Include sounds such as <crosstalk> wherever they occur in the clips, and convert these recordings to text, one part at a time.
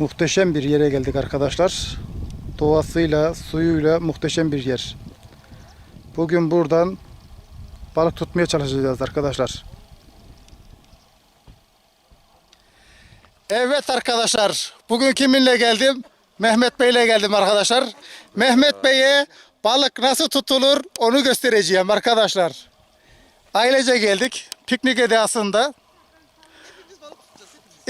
Muhteşem bir yere geldik arkadaşlar. Doğasıyla, suyuyla muhteşem bir yer. Bugün buradan balık tutmaya çalışacağız arkadaşlar. Evet arkadaşlar. Bugün kiminle geldim? Mehmet Bey'le geldim arkadaşlar. Mehmet Bey'e balık nasıl tutulur onu göstereceğim arkadaşlar. Ailece geldik. Piknik edasında.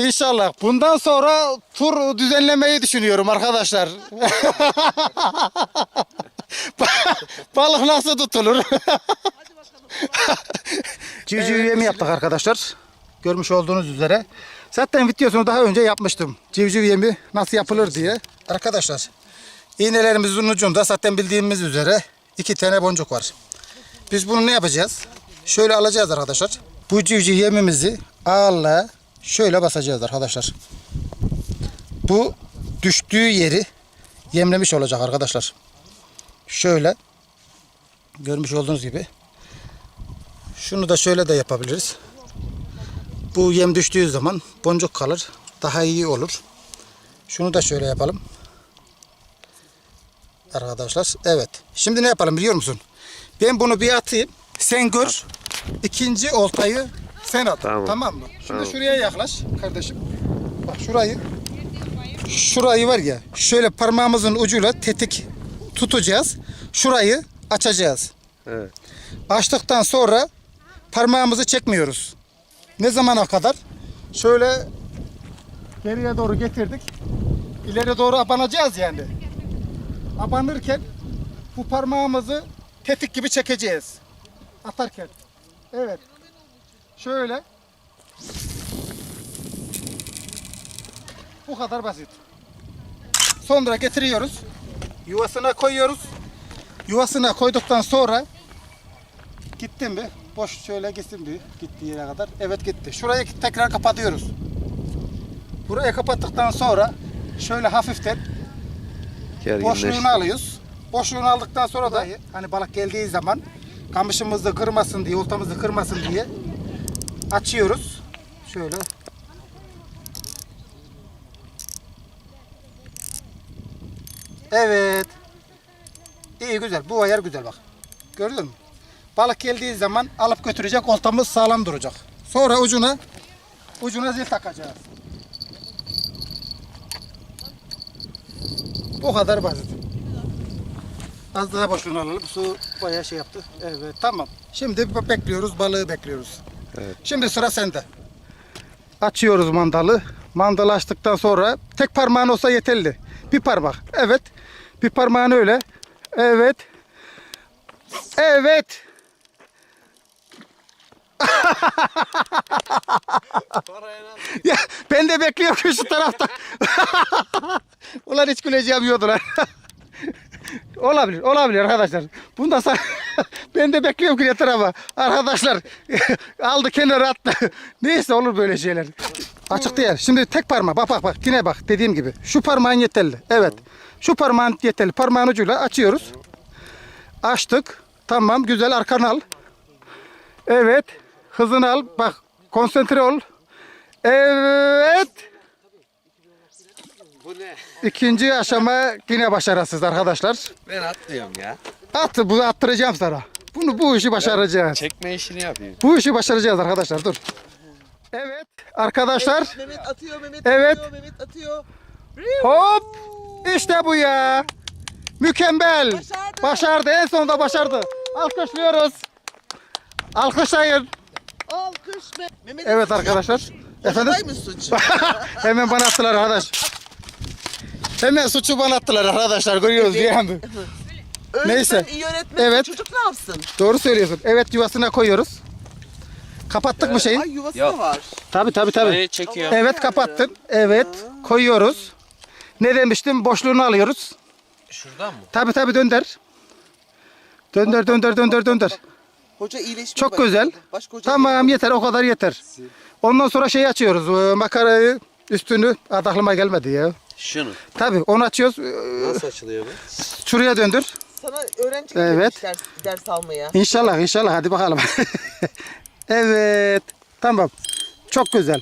İnşallah. Bundan sonra tur düzenlemeyi düşünüyorum arkadaşlar. <laughs> Balık nasıl tutulur? <laughs> Civciv yemi yaptık arkadaşlar. Görmüş olduğunuz üzere. Zaten videosunu daha önce yapmıştım. Civciv yemi nasıl yapılır diye. Arkadaşlar iğnelerimizin ucunda zaten bildiğimiz üzere iki tane boncuk var. Biz bunu ne yapacağız? Şöyle alacağız arkadaşlar. Bu civciv yemimizi ağırlığa şöyle basacağız arkadaşlar. Bu düştüğü yeri yemlemiş olacak arkadaşlar. Şöyle görmüş olduğunuz gibi. Şunu da şöyle de yapabiliriz. Bu yem düştüğü zaman boncuk kalır. Daha iyi olur. Şunu da şöyle yapalım. Arkadaşlar evet. Şimdi ne yapalım biliyor musun? Ben bunu bir atayım. Sen gör. İkinci oltayı sen at. Tamam. Tamam, mı? Şimdi Tamam. şuraya yaklaş kardeşim. Bak şurayı. Şurayı var ya. Şöyle parmağımızın ucuyla tetik tutacağız. Şurayı açacağız. Evet. Açtıktan sonra parmağımızı çekmiyoruz. Ne zamana kadar? Şöyle geriye doğru getirdik. İleri doğru abanacağız yani. Abanırken bu parmağımızı tetik gibi çekeceğiz. Atarken. Evet. Şöyle. Bu kadar basit. Sonra getiriyoruz. Yuvasına koyuyoruz. Yuvasına koyduktan sonra Gitti mi? Boş şöyle gitsin bir gittiği yere kadar. Evet gitti. Şurayı tekrar kapatıyoruz. Burayı kapattıktan sonra şöyle hafiften boşluğunu alıyoruz. Boşluğunu aldıktan sonra da hani balık geldiği zaman kamışımızı kırmasın diye, oltamızı kırmasın diye açıyoruz. Şöyle. Evet. İyi güzel. Bu ayar güzel bak. Gördün mü? Balık geldiği zaman alıp götürecek oltamız sağlam duracak. Sonra ucuna ucuna zil takacağız. Bu kadar basit. Az daha boşluğunu alalım. Su bayağı şey yaptı. Evet tamam. Şimdi be- bekliyoruz balığı bekliyoruz. Evet. Şimdi sıra sende. Açıyoruz mandalı. Mandalı açtıktan sonra tek parmağın olsa yeterli. Bir parmak. Evet. Bir parmağın öyle. Evet. Evet. <laughs> ya ben de bekliyorum şu tarafta. <laughs> Ulan hiç güleceğim yiyordu lan. <laughs> olabilir, olabilir arkadaşlar. Bunda sa- ben de bekliyorum ki yeter ama arkadaşlar <laughs> aldı kenara attı. <laughs> Neyse olur böyle şeyler. Açık değil. Şimdi tek parmak bak bak bak yine bak dediğim gibi. Şu parmağın yeterli. Evet. Şu parmağın yeterli. Parmağın ucuyla açıyoruz. Açtık. Tamam güzel arkanı al. Evet. Hızını al. Bak konsantre ol. Evet. Bu ne? İkinci aşama yine başarısız arkadaşlar. Ben atlıyorum ya. At bunu attıracağım sana. Bunu bu işi başaracağız. Çekme işini yapayım. Bu işi başaracağız arkadaşlar. Dur. Evet arkadaşlar. Mehmet atıyor, Mehmet Evet. atıyor, Mehmet atıyor. Hop. İşte bu ya. Mükemmel. Başardı. Başardı. En sonunda başardı. Alkışlıyoruz. Alkışlayın. Alkış Me- Mehmet Evet arkadaşlar. Efendim? <laughs> Hemen bana attılar arkadaş. Hemen suçu bana attılar arkadaşlar. Görüyoruz Evet. yani. <laughs> Öğretmen, Neyse. iyi öğretmen. Evet. Çocuk ne yapsın? Doğru söylüyorsun. Evet yuvasına koyuyoruz. Kapattık mı şeyi? Ay yuvası Yok. da var. Tabii tabii tabii. Burayı çekiyor. Evet kapattın. Evet koyuyoruz. Ne demiştim? Boşluğunu alıyoruz. Şuradan mı? Tabii tabii dönder. Dönder dönder dönder dönder. Hoca iyileşmeye Çok başladı. güzel. Başka hoca Tamam yeter o kadar yeter. Ondan sonra şeyi açıyoruz. ee, Makarayı üstünü adı aklıma gelmedi ya. Şunu. Tabii onu açıyoruz. ee, Nasıl açılıyor bu? Şuraya döndür. Sana öğrenci Evet. ders, ders almaya. İnşallah inşallah hadi bakalım. <laughs> evet. Tamam. Çok güzel.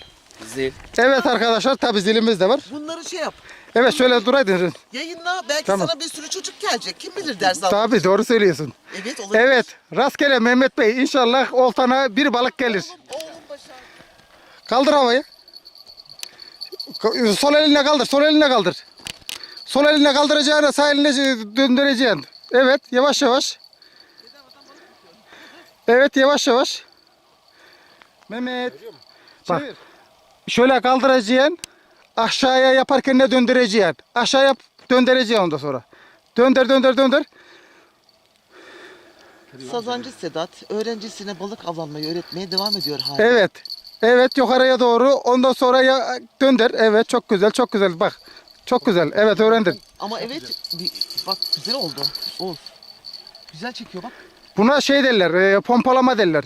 Zil. Evet arkadaşlar tabi zilimiz de var. Bunları şey yap. Evet şöyle duraydın. Yayınla. Belki Tamam. sana bir sürü çocuk gelecek. Kim bilir ders al. Tabi doğru söylüyorsun. Evet olabilir. Evet rastgele Mehmet Bey inşallah oltana bir balık gelir. Oğlum başar. Kaldır havayı. Ka- Sol eline kaldır, sol eline kaldır. Sol eline kaldıracağına sağ eline döndüreceksin. Evet, yavaş yavaş. Evet, yavaş yavaş. Mehmet. Bak. Şöyle kaldıracaksın. Aşağıya yaparken ne döndüreceksin? Aşağıya döndüreceksin ondan sonra. Döndür, döndür, döndür. Sazancı Sedat öğrencisine balık avlanmayı öğretmeye devam ediyor hala. Evet. Evet yukarıya doğru. Ondan sonra ya döndür. Evet çok güzel çok güzel bak. Çok güzel. Evet öğrendin. Ama evet bir, bak güzel oldu. Oğuz. Güzel çekiyor bak. Buna şey derler. e, pompalama derler.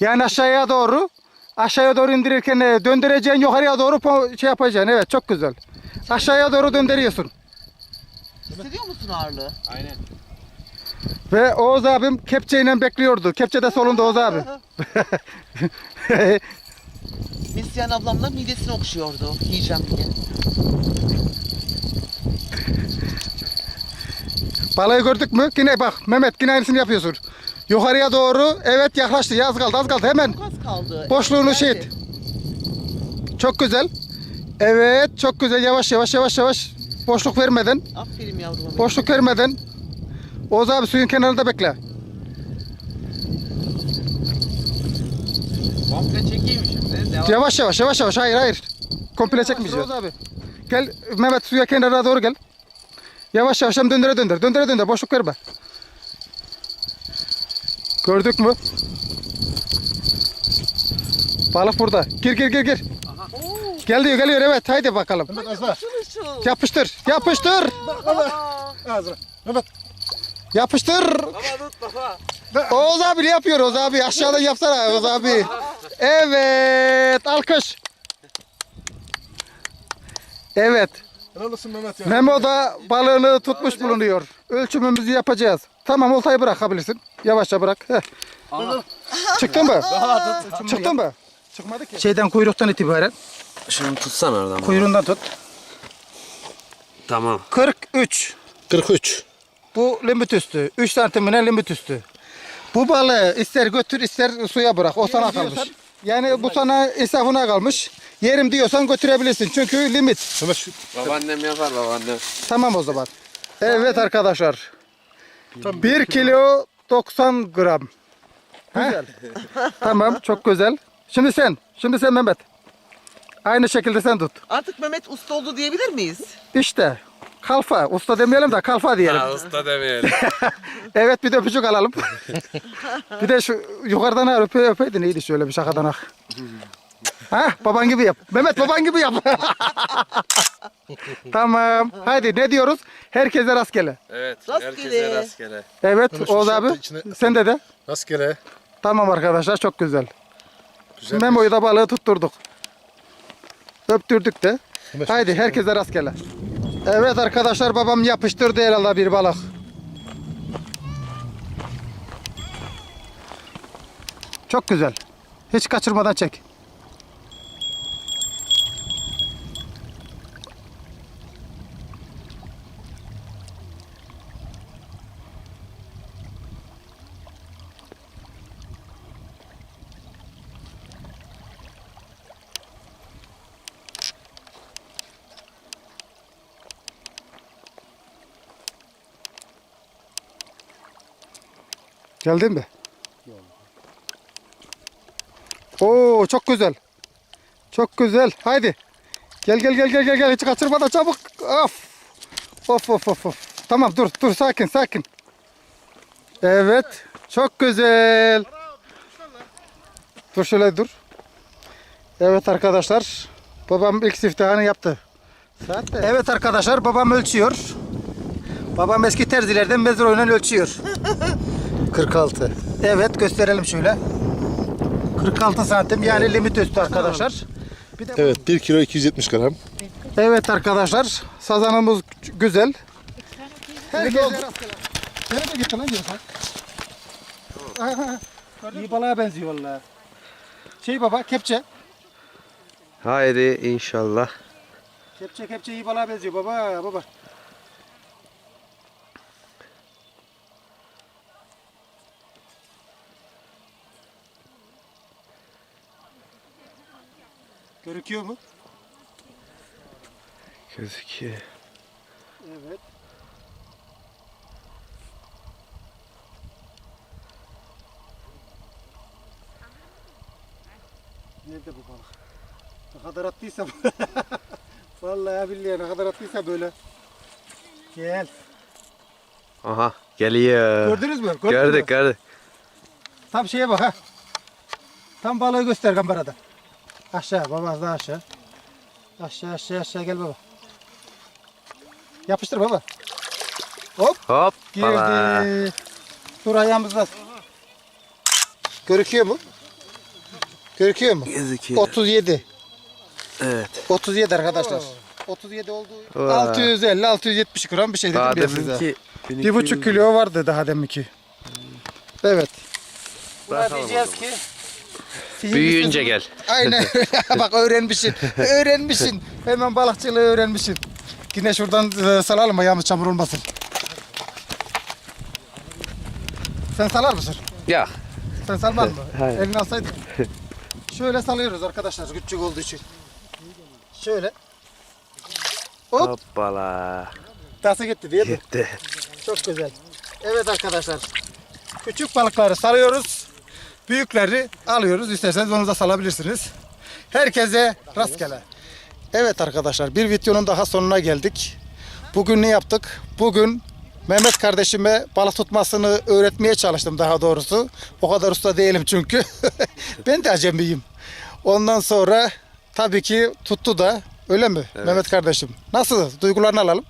Yani aşağıya doğru aşağıya doğru indirirken e, döndüreceksin yukarıya doğru şey yapacaksın. Evet çok güzel. Aşağıya doğru döndürüyorsun. Hissediyor musun ağırlığı? Aynen. Ve Oğuz abim kepçeyle bekliyordu. Kepçe de solunda Oğuz abi. <laughs> Neslihan ablamla midesini okşuyordu. Yiyeceğim diye. Balığı gördük mü? Yine bak Mehmet yine aynısını yapıyorsun. Yukarıya doğru evet yaklaştı. Ya Az kaldı az kaldı hemen. Az kaldı. Boşluğunu şey Geldi. et. Çok güzel. Evet çok güzel yavaş yavaş yavaş yavaş. Boşluk vermeden. Aferin yavrum. Boşluk vermeden. Oğuz abi suyun kenarında bekle. Komple çekeyim şimdi. Devam. Yavaş yavaş yavaş yavaş. Hayır hayır. Komple çekmeyeceğiz. Oğuz abi. Gel Mehmet suya kenarına doğru gel. Yavaş yavaş döndüre döndür. Döndüre döndür. Boşluk verme. Gördük mü? Balık burada. Gir gir gir gir. Geliyor geliyor evet haydi bakalım. Yapıştır yapıştır. Yapıştır. Baba tut baba. Oğuz abi yapıyor Oğuz abi? Aşağıdan yapsana Oğuz abi. Evet alkış. Evet. Helal olsun Mehmet ya. Memo da balığını tutmuş bulunuyor. Ölçümümüzü yapacağız. Tamam oltayı bırakabilirsin. Yavaşça bırak. Heh. Çıktın mı? Çıktın mı? Çıkmadı ki. Şeyden kuyruktan itibaren. Şunu tutsan oradan. Kuyruğundan tut. Tamam. 43. 43. Bu limit üstü. 3 santimine limit üstü. Bu balığı ister götür ister suya bırak. O sana kalmış. Yani bu sana insafına kalmış. Yerim diyorsan götürebilirsin. Çünkü limit. Babaannem yapar babaannem. Tamam o zaman. Evet arkadaşlar. 1 kilo 90 gram. Güzel. tamam çok güzel. Şimdi sen. Şimdi sen Mehmet. Aynı şekilde sen tut. Artık Mehmet usta oldu diyebilir miyiz? İşte. Kalfa. Usta demeyelim de kalfa diyelim. Ha usta demeyelim. <laughs> Evet bir de öpücük alalım. <laughs> bir de şu yukarıdan ha, öpe, öpeydin iyiydi şöyle bir şakadan ah. Ha baban gibi yap. Mehmet baban gibi yap. <laughs> tamam. Haydi ne diyoruz? Herkese rastgele. Evet. Rastgele. Herkese rastgele. Evet Oğuz abi. içine- Sen de de. rastgele. Tamam arkadaşlar çok güzel. Güzel. Memo'yu da balığı tutturduk. Öptürdük de. Haydi herkese rastgele. Evet arkadaşlar babam yapıştırdı herhalde bir balık. Çok güzel. Hiç kaçırmadan çek. Geldin mi? Oo çok güzel. Çok güzel. Haydi. Gel gel gel gel gel gel hiç kaçırmadan çabuk. Of. Of of of of. Tamam dur dur sakin sakin. Evet. Çok güzel. Dur şöyle dur. Evet arkadaşlar. Babam ilk siftahını yaptı. Evet arkadaşlar babam ölçüyor. Babam eski terzilerden mezroyla ölçüyor. <laughs> 46. Evet gösterelim şöyle. 46 santim yani limit üstü arkadaşlar. Bir de Evet 1 kilo 270 gram. Evet arkadaşlar sazanımız güzel. Herkese lan diyorsan? İyi balığa benziyor valla. Şey baba kepçe. Haydi inşallah. Kepçe kepçe iyi balığa benziyor baba baba. Görüküyor mu? Gözüküyor. Evet. Nerede bu balık? Ne kadar attıysa <laughs> Vallahi billahi ne kadar attıysa böyle. Gel. Aha geliyor. Gördünüz mü? Gördünüz mü? Gördük gördük. Tam şeye bak ha. Tam balığı göster kamerada. Aşağı baba az daha aşağı. Aşağı aşağı aşağı gel baba. Yapıştır baba. Hop Hop. girdi. Dur ayağımızda. Görüküyor mu? Görüküyor mu? Gözüküyor. 37. Evet. 37 arkadaşlar. 37 oldu. Vay. 650 670 gram bir şey dedim Daha ben size. deminki Bir buçuk kilo vardı daha deminki. Evet. Buna diyeceğiz ki sihirli Büyüyünce gel. Aynen. <laughs> <laughs> Bak öğrenmişsin. öğrenmişsin. Hemen balıkçılığı öğrenmişsin. Yine şuradan e, salalım ayağımız çamur olmasın. Sen salar mısın? Ya. Sen salmaz mı? <laughs> Hayır. Elini alsaydın. Şöyle salıyoruz arkadaşlar küçük olduğu için. Şöyle. Hop. Hoppala. Tası gitti değil mi? Gitti. Çok güzel. Evet arkadaşlar. Küçük balıkları salıyoruz. Büyükleri alıyoruz. İsterseniz onu da salabilirsiniz. Herkese rastgele. Evet arkadaşlar bir videonun daha sonuna geldik. Bugün ne yaptık? Bugün Mehmet kardeşime balık tutmasını öğretmeye çalıştım daha doğrusu. O kadar usta değilim çünkü. <laughs> ben de acemiyim. Ondan sonra tabii ki tuttu da öyle mi Mehmet kardeşim? Nasıl? Duygularını alalım.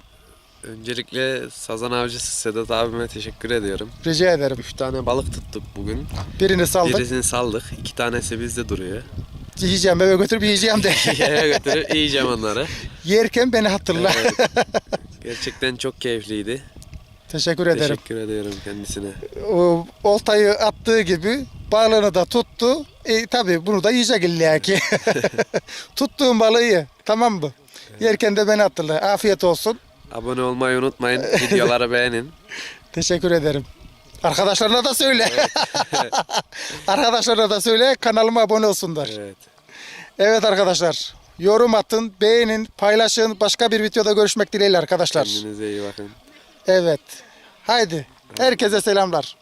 Öncelikle sazan avcısı Sedat abime teşekkür ediyorum. Rica ederim. Üç tane balık tuttuk bugün. Birini saldık. Birisini saldık. iki tanesi bizde duruyor. Yiyeceğim eve götürüp yiyeceğim de. <laughs> Yere götürüp yiyeceğim onları. Yerken beni hatırla. Evet. <laughs> Gerçekten çok keyifliydi. Teşekkür ederim. Teşekkür ediyorum kendisine. O, oltayı attığı gibi balığını da tuttu. E, tabii bunu da yiyecek illa ki. <laughs> Tuttuğum balığı ye. Tamam mı? Yerken de beni hatırla. Afiyet olsun. Abone olmayı unutmayın. <laughs> Videoları beğenin. Teşekkür ederim. Arkadaşlarına da söyle. <laughs> Arkadaşlarına da söyle kanalıma abone olsunlar. Evet. Evet arkadaşlar. Yorum atın, beğenin, paylaşın. Başka bir videoda görüşmek dileğiyle arkadaşlar. Kendinize iyi bakın. Evet. Haydi. Herkese selamlar.